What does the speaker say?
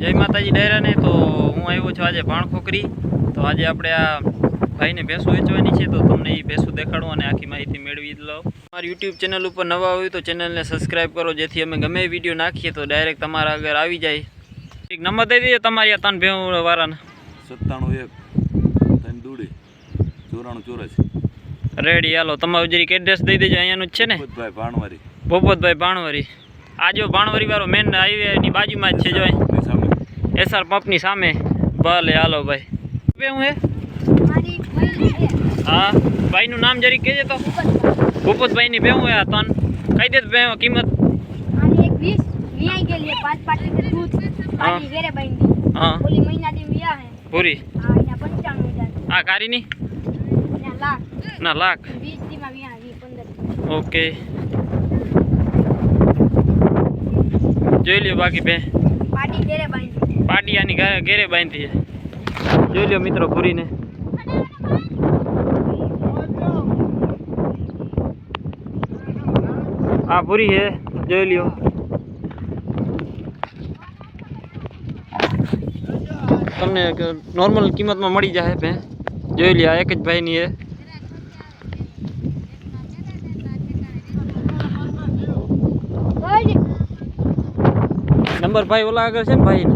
જય માતાજી ડાયરાને તો હું આવ્યો છું આજે ભાણખોકરી. તો આજે આપણે આ ભાઈને ભેંસો વેચવાની છે તો તમને એ ભેંસું દેખાડું અને આખી માહિતી મેળવી જ લઉં. અમારી યુટ્યુબ ચેનલ ઉપર નવા હોય તો ચેનલને સબસ્ક્રાઈબ કરો જેથી અમે ગમે વીડિયો નાખીએ તો ડાયરેક્ટ તમારા આગળ આવી જાય. એક નંબર દઈ દઈએ તમારી આ ત્રણ ભેં વાળાને. સત્તાણું એક ત્રણ દૂડી ચોરાણું ચોરાસી. રેડી હાલો તમારું જરીક એડ્રેસ દઈ દેજો અહીંયાનું જ છે ને? ભૂપતભાઈ ભાણવારી. ભોપતભાઈ ભાણવરી. આ ભાણવારી વાળો મેન હાઈવેની બાજુમાં જ છે જો એસઆર પંપની સામે ભલે હાલો ભાઈ બે હું હે મારી ભાઈ છે હા ભાઈનું નામ જરી કહેજે તો ભૂપતભાઈની બે હું હે આ તન કઈ દે બે કિંમત આની એક વીસ વિયાઈ ગયેલી છે, પાંચ પાંચ લીટર દૂધ પાડી ઘેરે બાંધી હા ઓલી મહિના દી વિયા હે પૂરી હા એના પંચાણું હજાર આ કારીની એના લાખ ના લાખ વીસ દીમાં વિયા વી પંદર ઓકે જોઈ લ્યો બાકી બે પાડી ઘેરે બાંધી પાટી આની ઘરે બાંધી છે. જોઈ લ્યો મિત્રો પૂરીને આ પૂરી છે જોઈ લ્યો. તમને નોર્મલ કિંમતમાં મળી જશે ભે. જોઈ લ્યો આ એક જ ભાઈની એ નંબર ભાઈ ઓલા આગળ છે ને ભાઈ